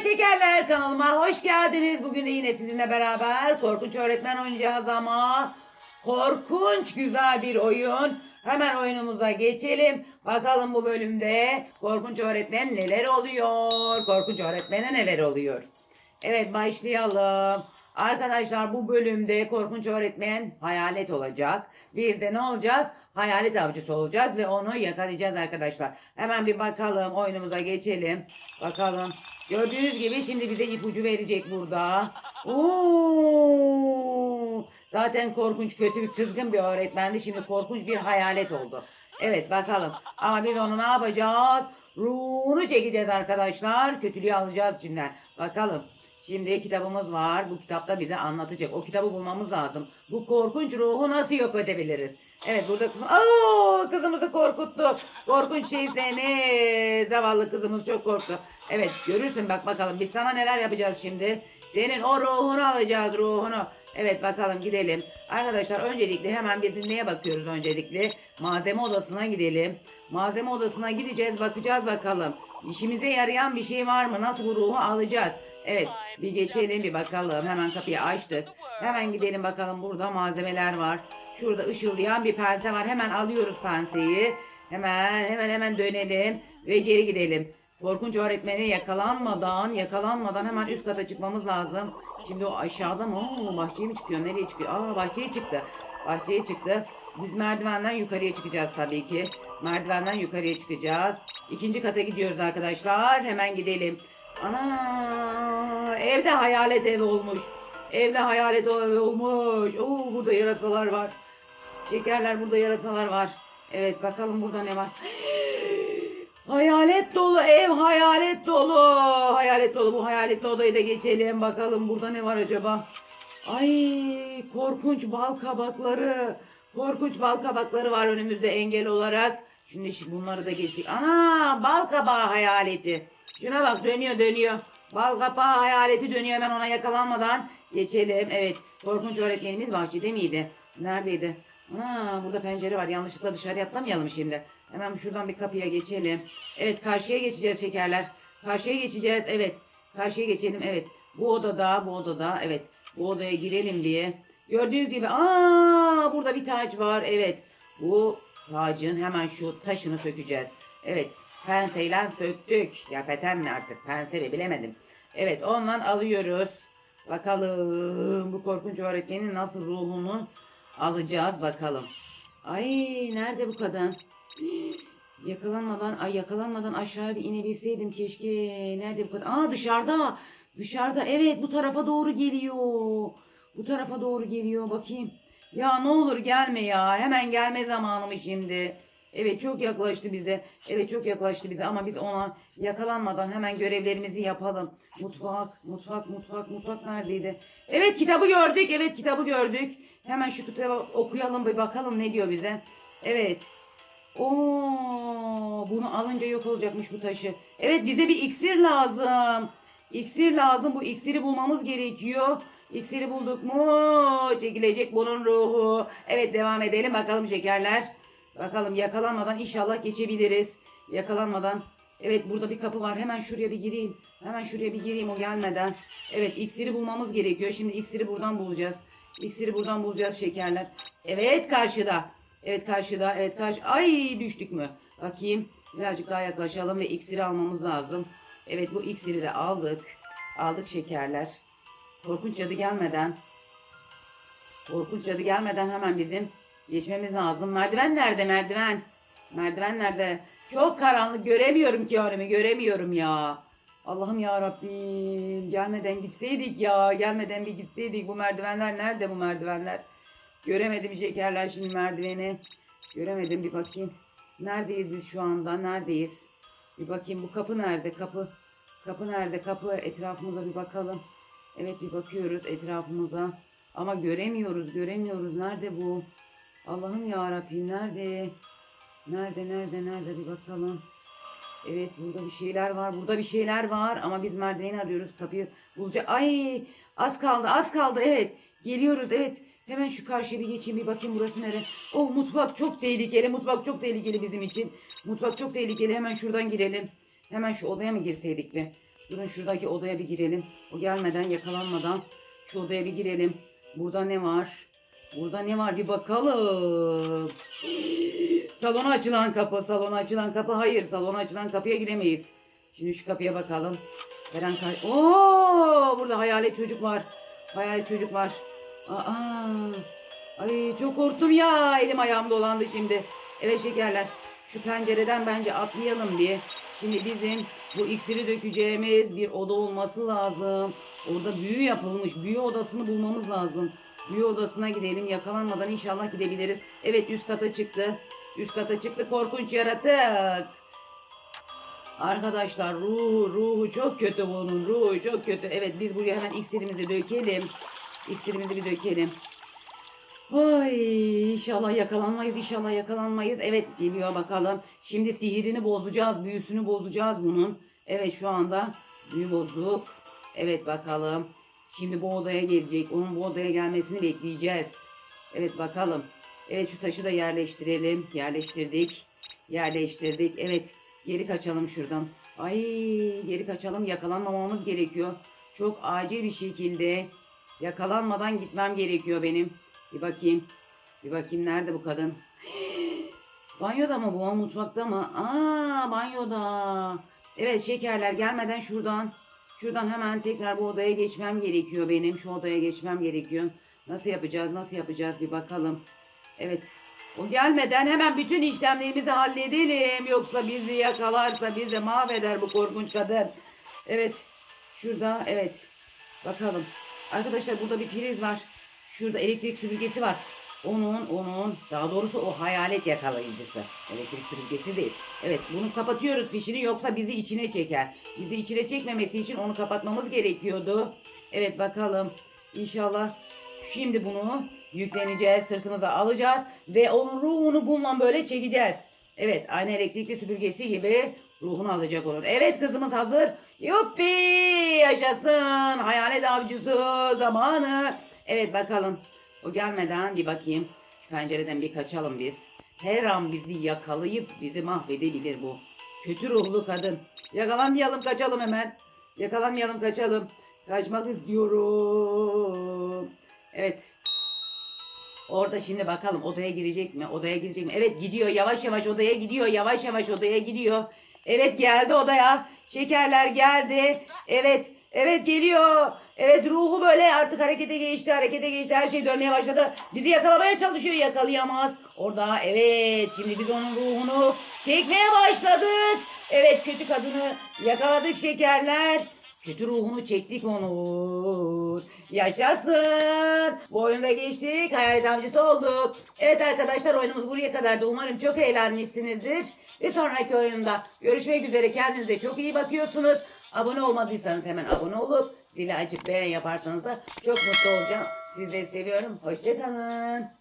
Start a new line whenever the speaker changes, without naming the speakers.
şekerler kanalıma hoş geldiniz. Bugün de yine sizinle beraber korkunç öğretmen oynayacağız ama korkunç güzel bir oyun. Hemen oyunumuza geçelim. Bakalım bu bölümde korkunç öğretmen neler oluyor? Korkunç öğretmene neler oluyor? Evet başlayalım. Arkadaşlar bu bölümde korkunç öğretmen hayalet olacak. Biz de ne olacağız? Hayalet avcısı olacağız ve onu yakalayacağız arkadaşlar. Hemen bir bakalım oyunumuza geçelim. Bakalım. Gördüğünüz gibi şimdi bize ipucu verecek burada. Oo! Zaten korkunç kötü bir kızgın bir öğretmendi. Şimdi korkunç bir hayalet oldu. Evet bakalım. Ama biz onu ne yapacağız? Ruhunu çekeceğiz arkadaşlar. Kötülüğü alacağız içinden. Bakalım. Şimdi kitabımız var. Bu kitapta bize anlatacak. O kitabı bulmamız lazım. Bu korkunç ruhu nasıl yok edebiliriz? Evet burada kızım. Aa, kızımızı korkuttu. Korkunç şey seni. Zavallı kızımız çok korktu. Evet görürsün bak bakalım. Biz sana neler yapacağız şimdi. Senin o ruhunu alacağız ruhunu. Evet bakalım gidelim. Arkadaşlar öncelikle hemen bir neye bakıyoruz öncelikle. Malzeme odasına gidelim. Malzeme odasına gideceğiz bakacağız bakalım. İşimize yarayan bir şey var mı? Nasıl bu ruhu alacağız? Evet bir geçelim bir bakalım. Hemen kapıyı açtık. Hemen gidelim bakalım burada malzemeler var. Şurada ışıldayan bir pense var. Hemen alıyoruz penseyi. Hemen hemen hemen dönelim ve geri gidelim. Korkunç öğretmeni yakalanmadan yakalanmadan hemen üst kata çıkmamız lazım. Şimdi o aşağıda mı? Oo, bahçeye mi çıkıyor? Nereye çıkıyor? Aa bahçeye çıktı. Bahçeye çıktı. Biz merdivenden yukarıya çıkacağız tabii ki. Merdivenden yukarıya çıkacağız. İkinci kata gidiyoruz arkadaşlar. Hemen gidelim. Ana evde hayalet ev olmuş. Evde hayalet ev olmuş. Oo burada yarasalar var. Şekerler burada yarasalar var. Evet bakalım burada ne var. Hayalet dolu ev hayalet dolu. Hayalet dolu bu hayaletli odayı da geçelim. Bakalım burada ne var acaba. Ay korkunç bal kabakları. Korkunç bal kabakları var önümüzde engel olarak. Şimdi şi- bunları da geçtik. Ana bal kabağı hayaleti. Şuna bak dönüyor dönüyor. Bal kabağı hayaleti dönüyor hemen ona yakalanmadan geçelim. Evet korkunç öğretmenimiz bahçede miydi? Neredeydi? Aa, burada pencere var. Yanlışlıkla dışarı atlamayalım şimdi. Hemen şuradan bir kapıya geçelim. Evet karşıya geçeceğiz şekerler. Karşıya geçeceğiz. Evet. Karşıya geçelim. Evet. Bu odada, bu odada. Evet. Bu odaya girelim diye. Gördüğünüz gibi aa burada bir taç var. Evet. Bu tacın hemen şu taşını sökeceğiz. Evet. Penseyle söktük. Ya peten mi artık? Pense mi bilemedim. Evet ondan alıyoruz. Bakalım bu korkunç öğretmenin nasıl ruhunu alacağız bakalım. Ay nerede bu kadın? Yakalanmadan, ay yakalanmadan aşağı bir inebilseydim keşke. Nerede bu kadın? Aa dışarıda. Dışarıda. Evet bu tarafa doğru geliyor. Bu tarafa doğru geliyor. Bakayım. Ya ne olur gelme ya. Hemen gelme zamanı şimdi? Evet çok yaklaştı bize. Evet çok yaklaştı bize ama biz ona yakalanmadan hemen görevlerimizi yapalım. Mutfak, mutfak, mutfak, mutfak neredeydi? Evet kitabı gördük. Evet kitabı gördük. Hemen şu kitabı okuyalım bir bakalım ne diyor bize. Evet. Oo, bunu alınca yok olacakmış bu taşı. Evet bize bir iksir lazım. İksir lazım. Bu iksiri bulmamız gerekiyor. İksiri bulduk mu? Çekilecek bunun ruhu. Evet devam edelim bakalım şekerler. Bakalım yakalanmadan inşallah geçebiliriz. Yakalanmadan. Evet burada bir kapı var. Hemen şuraya bir gireyim. Hemen şuraya bir gireyim o gelmeden. Evet iksiri bulmamız gerekiyor. Şimdi iksiri buradan bulacağız. İksiri buradan bulacağız şekerler. Evet karşıda. Evet karşıda. Evet karşı. Ay düştük mü? Bakayım. Birazcık daha yaklaşalım ve iksiri almamız lazım. Evet bu iksiri de aldık. Aldık şekerler. Korkunç cadı gelmeden. Korkunç cadı gelmeden hemen bizim geçmemiz lazım. Merdiven nerede merdiven? Merdiven nerede? Çok karanlık göremiyorum ki önümü göremiyorum ya. Allah'ım ya Rabbim gelmeden gitseydik ya gelmeden bir gitseydik bu merdivenler nerede bu merdivenler? Göremedim şekerler şimdi merdiveni. Göremedim bir bakayım. Neredeyiz biz şu anda? Neredeyiz? Bir bakayım bu kapı nerede? Kapı. Kapı nerede? Kapı etrafımıza bir bakalım. Evet bir bakıyoruz etrafımıza. Ama göremiyoruz, göremiyoruz. Nerede bu? Allah'ım ya Rabbim nerede? Nerede, nerede, nerede bir bakalım. Evet burada bir şeyler var. Burada bir şeyler var ama biz merdiveni arıyoruz. Kapıyı bulacağız. Ay az kaldı, az kaldı. Evet. Geliyoruz. Evet. Hemen şu karşıya bir geçeyim bir bakayım burası nere. Oh mutfak çok tehlikeli. Mutfak çok tehlikeli bizim için. Mutfak çok tehlikeli. Hemen şuradan girelim. Hemen şu odaya mı girseydik mi? Durun şuradaki odaya bir girelim. O gelmeden yakalanmadan şu odaya bir girelim. Burada ne var? Burada ne var bir bakalım. Salona açılan kapı, salona açılan kapı. Hayır, salona açılan kapıya giremeyiz. Şimdi şu kapıya bakalım. Eren kay... Oo, burada hayalet çocuk var. Hayalet çocuk var. Aa, ay çok korktum ya. Elim ayağım dolandı şimdi. Evet şekerler. Şu pencereden bence atlayalım bir. Şimdi bizim bu iksiri dökeceğimiz bir oda olması lazım. Orada büyü yapılmış. Büyü odasını bulmamız lazım. Büyü odasına gidelim. Yakalanmadan inşallah gidebiliriz. Evet üst kata çıktı. Üst kata çıktı korkunç yaratık. Arkadaşlar ruhu ruhu çok kötü bunun ruhu çok kötü. Evet biz buraya hemen iksirimizi dökelim. İksirimizi bir dökelim. Ay inşallah yakalanmayız inşallah yakalanmayız. Evet geliyor bakalım. Şimdi sihirini bozacağız büyüsünü bozacağız bunun. Evet şu anda büyü bozduk. Evet bakalım. Şimdi bu odaya gelecek. Onun bu odaya gelmesini bekleyeceğiz. Evet bakalım. Evet şu taşı da yerleştirelim. Yerleştirdik. Yerleştirdik. Evet geri kaçalım şuradan. Ay geri kaçalım yakalanmamamız gerekiyor. Çok acil bir şekilde yakalanmadan gitmem gerekiyor benim. Bir bakayım. Bir bakayım nerede bu kadın? Banyoda mı bu? Mutfakta mı? Aa banyoda. Evet şekerler gelmeden şuradan. Şuradan hemen tekrar bu odaya geçmem gerekiyor benim. Şu odaya geçmem gerekiyor. Nasıl yapacağız? Nasıl yapacağız? Bir bakalım. Evet. O gelmeden hemen bütün işlemlerimizi halledelim. Yoksa bizi yakalarsa bizi mahveder bu korkunç kadın. Evet. Şurada evet. Bakalım. Arkadaşlar burada bir priz var. Şurada elektrik süpürgesi var. Onun, onun, daha doğrusu o hayalet yakalayıcısı. Elektrik süpürgesi değil. Evet, bunu kapatıyoruz fişini yoksa bizi içine çeker. Bizi içine çekmemesi için onu kapatmamız gerekiyordu. Evet, bakalım. İnşallah şimdi bunu yükleneceğiz, sırtımıza alacağız ve onun ruhunu bununla böyle çekeceğiz. Evet, aynı elektrikli süpürgesi gibi ruhunu alacak onun. Evet, kızımız hazır. Yuppi! Yaşasın! Hayalet avcısı zamanı. Evet, bakalım. O gelmeden bir bakayım. Pencereden bir kaçalım biz. Her an bizi yakalayıp bizi mahvedebilir bu. Kötü ruhlu kadın. Yakalanmayalım kaçalım hemen. Yakalanmayalım kaçalım. Kaçmak istiyorum. Evet. Orada şimdi bakalım odaya girecek mi? Odaya girecek mi? Evet gidiyor. Yavaş yavaş odaya gidiyor. Yavaş yavaş odaya gidiyor. Evet geldi odaya. Şekerler geldi. Evet. Evet geliyor. Evet ruhu böyle artık harekete geçti. Harekete geçti. Her şey dönmeye başladı. Bizi yakalamaya çalışıyor. Yakalayamaz. Orada evet. Şimdi biz onun ruhunu çekmeye başladık. Evet kötü kadını yakaladık şekerler. Kötü ruhunu çektik onu. Yaşasın. Bu oyunda geçtik. Hayalet avcısı olduk. Evet arkadaşlar oyunumuz buraya kadardı. Umarım çok eğlenmişsinizdir. Bir sonraki oyunda görüşmek üzere. Kendinize çok iyi bakıyorsunuz. Abone olmadıysanız hemen abone olup zili açıp beğen yaparsanız da çok mutlu olacağım. Sizleri seviyorum.
Hoşçakalın.